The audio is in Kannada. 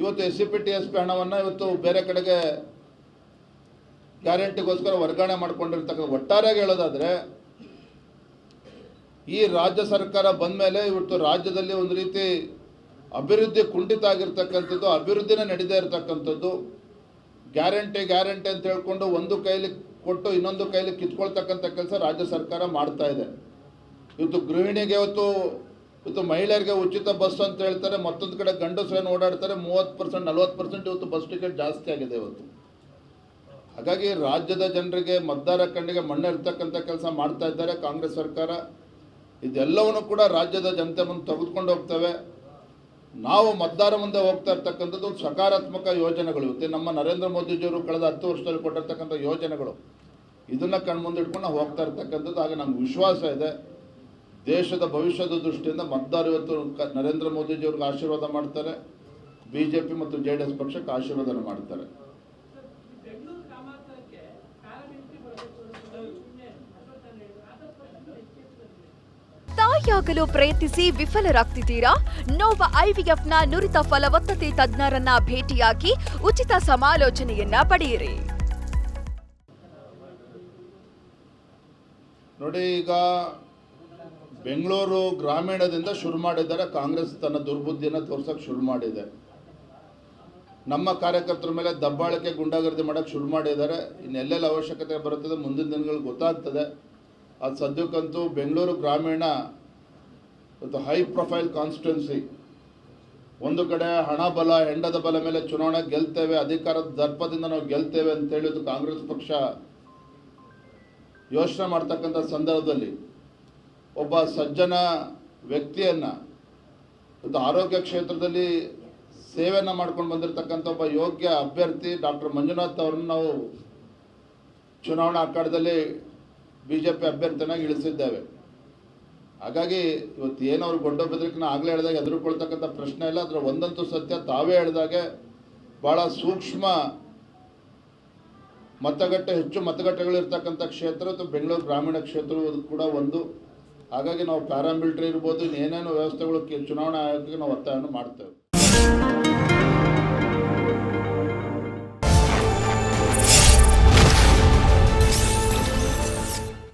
ಇವತ್ತು S C P T S P ಹಣವನ್ನು ಇವತ್ತು ಬೇರೆ ಕಡೆಗೆ ಗ್ಯಾರಂಟಿಗೋಸ್ಕರ ವರ್ಗಾವಣೆ ಮಾಡ್ಕೊಂಡಿರ್ತಕ್ಕಂಥ ಒಟ್ಟಾರೆಯಾಗಿ ಹೇಳೋದಾದರೆ, ಈ ರಾಜ್ಯ ಸರ್ಕಾರ ಬಂದ ಮೇಲೆ ಇವತ್ತು ರಾಜ್ಯದಲ್ಲಿ ಒಂದು ರೀತಿ ಅಭಿವೃದ್ಧಿ ಕುಂಠಿತ ಆಗಿರ್ತಕ್ಕಂಥದ್ದು, ಅಭಿವೃದ್ಧಿನೇ ನಡೀದೇ ಇರತಕ್ಕಂಥದ್ದು, ಗ್ಯಾರಂಟಿ ಗ್ಯಾರಂಟಿ ಅಂತ ಹೇಳ್ಕೊಂಡು ಒಂದು ಕೈಲಿ ಕೊಟ್ಟು ಇನ್ನೊಂದು ಕೈಲಿ ಕಿತ್ಕೊಳ್ತಕ್ಕಂಥ ಕೆಲಸ ರಾಜ್ಯ ಸರ್ಕಾರ ಮಾಡ್ತಾ ಇದೆ. ಇವತ್ತು ಗೃಹಿಣಿಗೆ ಇವತ್ತು ಇವತ್ತು ಮಹಿಳೆಯರಿಗೆ ಉಚಿತ ಬಸ್ ಅಂತ ಹೇಳ್ತಾರೆ, ಮತ್ತೊಂದು ಕಡೆ ಗಂಡಸರೇನು ಓಡಾಡ್ತಾರೆ, ಮೂವತ್ತು ಪರ್ಸೆಂಟ್ ನಲ್ವತ್ತು ಪರ್ಸೆಂಟ್ ಇವತ್ತು ಬಸ್ ಟಿಕೆಟ್ ಜಾಸ್ತಿ ಆಗಿದೆ ಇವತ್ತು. ಹಾಗಾಗಿ ರಾಜ್ಯದ ಜನರಿಗೆ, ಮತದಾರ ಕಣ್ಣಿಗೆ ಮಣ್ಣು ಇರ್ತಕ್ಕಂಥ ಕೆಲಸ ಮಾಡ್ತಾ ಇದ್ದಾರೆ ಕಾಂಗ್ರೆಸ್ ಸರ್ಕಾರ. ಇದೆಲ್ಲವನ್ನು ಕೂಡ ರಾಜ್ಯದ ಜನತೆ ಮುಂದೆ ತೆಗೆದುಕೊಂಡು ಹೋಗ್ತವೆ. ನಾವು ಮತದಾರ ಮುಂದೆ ಹೋಗ್ತಾ ಇರ್ತಕ್ಕಂಥದ್ದು ಸಕಾರಾತ್ಮಕ ಯೋಜನೆಗಳು. ಇವತ್ತು ನಮ್ಮ ನರೇಂದ್ರ ಮೋದಿಜಿಯವರು ಕಳೆದ ಹತ್ತು ವರ್ಷದಲ್ಲಿ ಕೊಟ್ಟಿರ್ತಕ್ಕಂಥ ಯೋಜನೆಗಳು. ಇದನ್ನು ಕಣ್ಮುಂದಿಟ್ಕೊಂಡು ನಾವು ಹೋಗ್ತಾ ಇರ್ತಕ್ಕಂಥದ್ದು. ಹಾಗೆ ನಮ್ಗೆ ವಿಶ್ವಾಸ ಇದೆ. ದೇಶದ ಭವಿಷ್ಯದ ದೃಷ್ಟಿಯಿಂದ ಮತದಾರ ಇವತ್ತು ನರೇಂದ್ರ ಮೋದಿಜಿಯವ್ರಿಗೆ ಆಶೀರ್ವಾದ ಮಾಡ್ತಾರೆ. ಬಿ ಜೆ ಪಿ ಮತ್ತು ಜೆ ಡಿ ಎಸ್ ಪಕ್ಷಕ್ಕೆ ಆಶೀರ್ವಾದ ಮಾಡ್ತಾರೆ. ತಾಯಿಯಾಗಲು ಪ್ರಯತ್ನಿಸಿ ವಿಫಲರಾಗ್ತಿದ್ದೀರಾ? ನೋವ ಐವಿಎಫ್ನ ನುರಿತ ಫಲವತ್ತತೆ ತಜ್ಞರನ್ನ ಭೇಟಿಯಾಗಿ ಉಚಿತ ಸಮಾಲೋಚನೆಯನ್ನ ಪಡೆಯಿರಿ. ನೋಡಿ ಈಗ ಬೆಂಗಳೂರು ಗ್ರಾಮೀಣದಿಂದ ಶುರು ಮಾಡಿದ್ದಾರೆ. ಕಾಂಗ್ರೆಸ್ ತನ್ನ ದುರ್ಬುದ್ಧಿಯನ್ನು ತೋರ್ಸೋಕೆ ಶುರು ಮಾಡಿದೆ. ನಮ್ಮ ಕಾರ್ಯಕರ್ತರ ಮೇಲೆ ದಬ್ಬಾಳಿಕೆ, ಗುಂಡಾಗರ್ದಿ ಮಾಡೋಕ್ಕೆ ಶುರು ಮಾಡಿದ್ದಾರೆ. ಇನ್ನೆಲ್ಲೆಲ್ಲ ಅವಶ್ಯಕತೆ ಬರುತ್ತದೆ, ಮುಂದಿನ ದಿನಗಳು ಗೊತ್ತಾಗ್ತದೆ. ಅದು ಸದ್ಯಕ್ಕಂತೂ ಬೆಂಗಳೂರು ಗ್ರಾಮೀಣ ಮತ್ತು ಹೈ ಪ್ರೊಫೈಲ್ ಕಾನ್ಸ್ಟಿಟ್ಯುನ್ಸಿ ಒಂದು ಕಡೆ ಹಣ ಬಲ, ಹೆಂಡದ ಬಲ ಮೇಲೆ ಚುನಾವಣೆ ಗೆಲ್ತೇವೆ, ಅಧಿಕಾರದ ದರ್ಪದಿಂದ ನಾವು ಗೆಲ್ತೇವೆ ಅಂತ ಹೇಳಿದ್ದು ಕಾಂಗ್ರೆಸ್ ಪಕ್ಷ ಯೋಚನೆ ಮಾಡ್ತಕ್ಕಂಥ ಸಂದರ್ಭದಲ್ಲಿ. ಒಬ್ಬ ಸಜ್ಜನ ವ್ಯಕ್ತಿಯನ್ನು ಒಂದು ಆರೋಗ್ಯ ಕ್ಷೇತ್ರದಲ್ಲಿ ಸೇವೆಯನ್ನು ಮಾಡ್ಕೊಂಡು ಬಂದಿರತಕ್ಕಂಥ ಒಬ್ಬ ಯೋಗ್ಯ ಅಭ್ಯರ್ಥಿ ಡಾಕ್ಟರ್ ಮಂಜುನಾಥ್ ಅವರನ್ನು ನಾವು ಚುನಾವಣಾ ಅಖಾಡದಲ್ಲಿ ಬಿ ಜೆ ಪಿ ಅಭ್ಯರ್ಥಿನಾಗಿ ಇಳಿಸಿದ್ದೇವೆ. ಹಾಗಾಗಿ ಇವತ್ತು ಏನು ಅವ್ರು ಗೊಡ್ಡ ಬೆದರಿಕೆನ ಆಗಲೇ ಹೇಳಿದಾಗ ಎದುರುಕೊಳ್ತಕ್ಕಂಥ ಪ್ರಶ್ನೆ ಇಲ್ಲ ಅದರ ಒಂದಂತೂ ಸತ್ಯ, ತಾವೇ ಹೇಳಿದಾಗೆ ಭಾಳ ಸೂಕ್ಷ್ಮ ಮತಗಟ್ಟೆ, ಹೆಚ್ಚು ಮತಗಟ್ಟೆಗಳಿರ್ತಕ್ಕಂಥ ಕ್ಷೇತ್ರ ಅಥವಾ ಬೆಂಗಳೂರು ಗ್ರಾಮೀಣ ಕ್ಷೇತ್ರವು ಕೂಡ ಒಂದು. ಹಾಗಾಗಿ ನಾವು ಪ್ಯಾರಾಮಿಲಿಟ್ರಿ ಇರ್ಬೋದು ಇನ್ನೇನೇನು ವ್ಯವಸ್ಥೆಗಳು ಚುನಾವಣಾ ಆಯೋಗಕ್ಕೆ ನಾವು ಒತ್ತಾಯವನ್ನು ಮಾಡ್ತೇವೆ.